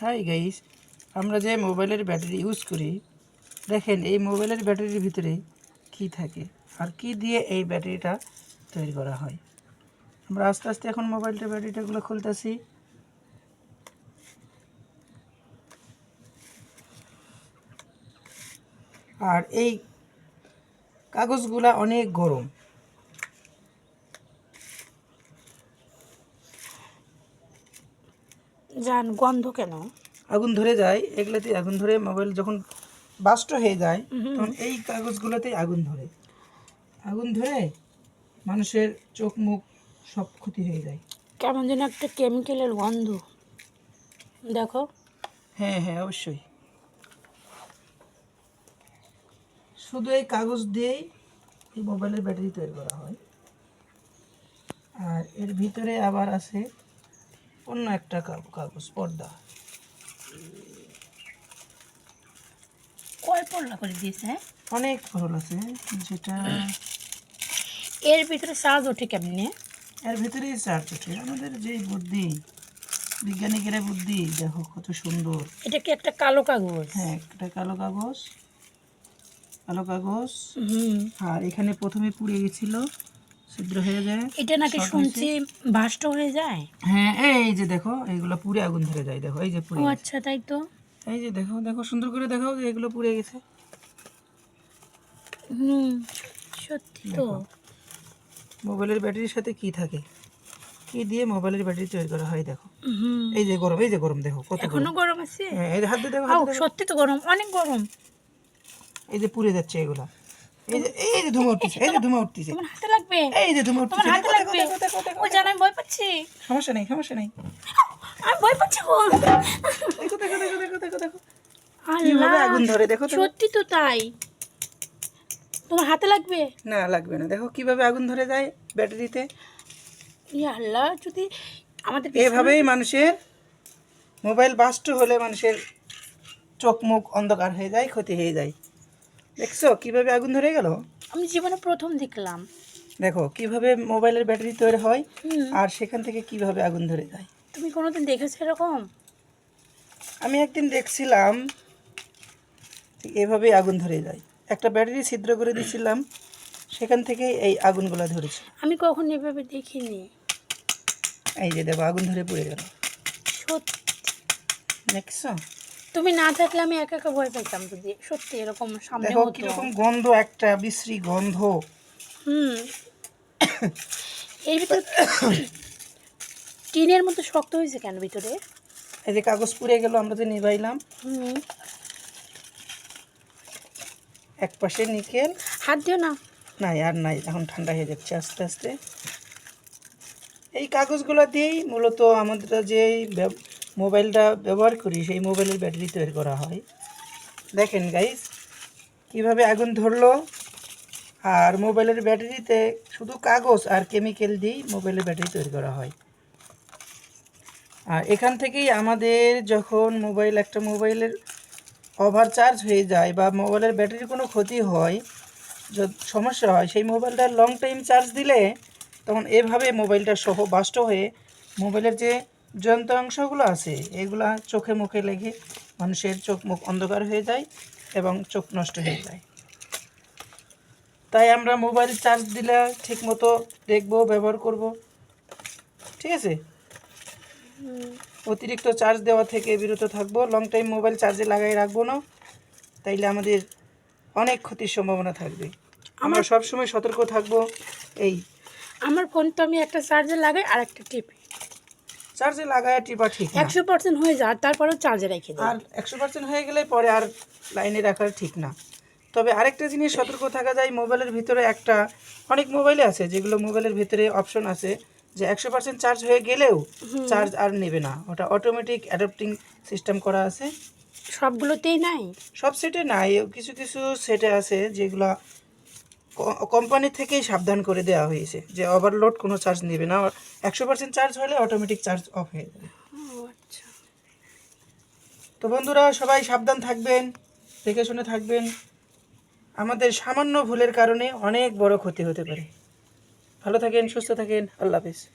Hi guys আমরা যে মোবাইলের ব্যাটারি ইউজ করি, দেখেন এই মোবাইলের ব্যাটারির ভিতরে কি থাকে আর কি দিয়ে এই ব্যাটারিটা তৈরি করা হয়। আমরা আস্তে আস্তে এখন মোবাইলটার ব্যাটারিটাগুলো খুলতেছি। আর এই কাগজগুলা অনেক গরম। জান গন্ধ কেন? আগুন ধরে যায় এগুলাতে আগুন ধরে মোবাইল যখন বাস্ট হয়ে যায় তখন এই কাগজগুলোতেই আগুন ধরে। আগুন ধরে মানুষের চোখ মুখ সব ক্ষতি হয়ে যায়। কেমন যেন একটা কেমিক্যালের গন্ধ। দেখো। হ্যাঁ হ্যাঁ অবশ্যই। শুধু এই কাগজ দিয়েই এই মোবাইলের ব্যাটারি তৈরি করা হয়। আর এর ভিতরে আবার আছে অন্য একটা কাগজ পর্দা। কয় পড়লা করে দিয়েছে হ্যাঁ? অনেক ফরল আছে যেটা এর ভিতরে চার্জ ওঠে কেমনি? এর ভিতরেই চার্জ ওঠে। আমাদের যে বুদ্ধি বিজ্ঞানিকেরা বুদ্ধি দেখো কত সুন্দর। এটা কি একটা কালো কাগজ? হ্যাঁ একটা কালো কাগজ কালো কাগজ। হুম। আর এখানে প্রথমে পুড়ে গেছিল ছিদ্র হয়ে যায় এটা নাকি শুনছি বাষ্ট হয়ে যায়? হ্যাঁ এই যে দেখো এইগুলো পুড়ে আগুন ধরে যায় দেখো এই যে পুড়ে আচ্ছা তাই তো। এই যে দেখো দেখো সুন্দর করে দেখো যে এগুলো পুড়ে গেছে। হুম সত্যি তো। মোবাইলের ব্যাটারির সাথে কি থাকে? কি দিয়ে মোবাইলের ব্যাটারি তৈরি করা হয় দেখো। হুম। এই যে গরম এই যে গরম দেখো কত এখনও গরম আছে? হ্যাঁ এই হাত দিয়ে দেখো। সত্যি তো গরম অনেক গরম। এই যে পুড়ে যাচ্ছে এগুলা। এই যে এই যে ধুমা উঠতেছে এই যে ধুমা উঠতেছে। তোমার হাতে লাগবে? এই যে ধুমা তোমার হাতে দেখো, দেখো, লাগবে? দেখো, দেখো, দেখো, ও জান আমি ভয় পাচ্ছি। সমস্যা নেই সমস্যা নেই। আমি ভয় পাচ্ছি গো। দেখো দেখো দেখো দেখো দেখো দেখো। কীভাবে আল্লাহ আগুন ধরে দেখো তো সত্যি তো তাই। তোমার হাতে লাগবে? না লাগবে না। দেখো কীভাবে আগুন ধরে যায় ব্যাটারিতে। আল্লাহ যদি আমাদের এভাবেই মানুষের মোবাইল বাস্ট হলে মানুষের চোখ মুখ অন্ধকার হয়ে যায় ক্ষতি হয়ে যায়। দেখছ? কীভাবে আগুন ধরে গেল? আমি জীবনে প্রথম দেখলাম। দেখো কীভাবে মোবাইলের ব্যাটারি তৈরি হয়। আর সেখান থেকে কীভাবে আগুন ধরে যায়। তুমি কোনোদিন দেখেছ এরকম? আমি একদিন দেখছিলাম এভাবেই আগুন ধরে যায়। একটা ব্যাটারি ছিদ্র করে দিয়েছিলাম সেখান থেকে এই আগুনগুলো ধরেছে। আমি কখন এভাবে দেখিনি। এই যে দেখো আগুন ধরে পড়ে গেল। সত্যি। দেখছ? তুমি না থাকলে আমি একা একা ভয় পাইতাম যদি সত্যি এরকম সামনে দেখো হতো। কীরকম গন্ধ একটা বিশ্রী গন্ধ। হুম। এর ভিতরে টিনের মতো শক্ত হয়েছে কেন ভিতরে? এই যে কাগজ পুড়ে গেল আমরা তো নিভাইলাম। হুম। এক পাশে নিকেল। হাত দিও না। নাই আর নাই এখন ঠান্ডা হয়ে যাচ্ছে আস্তে আস্তে। এই কাগজগুলো দিয়েই মূলত আমাদের যে ব্যব- মোবাইলটা ব্যবহার করি, সেই মোবাইলের ব্যাটারি তৈরি করা হয়। দেখেন গাইস কীভাবে আগুন ধরলো, আর মোবাইলের ব্যাটারিতে শুধু কাগজ আর কেমিক্যাল দিয়েই মোবাইলের ব্যাটারি তৈরি করা হয়। আর এখান থেকেই আমাদের যখন মোবাইল, একটা মোবাইলের ওভার চার্জ হয়ে যায় বা মোবাইলের ব্যাটারির কোনো ক্ষতি হয় সমস্যা হয়, সেই মোবাইলটা লং টাইম চার্জ দিলে, তখন এভাবে মোবাইলটা সহ বাস্ট হয়ে, মোবাইলের যে যন্ত্রাংশগুলো আছে এগুলা চোখে মুখে লেগে মানুষের চোখ মুখ অন্ধকার হয়ে যায় এবং চোখ নষ্ট হয়ে যায়। তাই আমরা মোবাইল চার্জ দিলে ঠিকমতো দেখব ব্যবহার করব। ঠিক আছে? অতিরিক্ত চার্জ দেওয়া থেকে বিরত থাকব। লং টাইম মোবাইল চার্জে লাগাই রাখব না। তাইলে আমাদের অনেক ক্ষতির সম্ভাবনা থাকবে। আমরা সবসময় সতর্ক থাকব এই আমার ফোন তো আমি একটা চার্জে লাগাই আর একটা টিপি। চার্জে লাগায় টিপা ঠিক একশো পার্সেন্ট হয়ে যায় তারপরেও চার্জে রেখে আর একশো পার্সেন্ট হয়ে গেলে পরে আর লাইনে রাখা ঠিক না। তবে আরেকটা জিনিস সতর্ক থাকা যায় মোবাইলের ভিতরে একটা অনেক মোবাইলে আছে যেগুলো মোবাইলের ভিতরে অপশন আছে যে একশো পার্সেন্ট চার্জ হয়ে গেলেও চার্জ আর নেবে না। ওটা অটোমেটিক অ্যাডাপ্টিং সিস্টেম করা আছে। সবগুলোতেই নাই? সব সেটে নাই। কিছু কিছু সেটে আছে যেগুলো কোম্পানি থেকেই সাবধান করে দেওয়া হয়েছে যে ওভারলোড কোনো চার্জ নেবে না। একশো পার্সেন্ট চার্জ হলে অটোমেটিক চার্জ অফ হয়ে যাবে। আচ্ছা। তো বন্ধুরা সবাই সাবধান থাকবেন দেখে শুনে থাকবেন। আমাদের সামান্য ভুলের কারণে অনেক বড় ক্ষতি হতে পারে। ভালো থাকেন সুস্থ থাকেন আল্লাহ হাফিজ।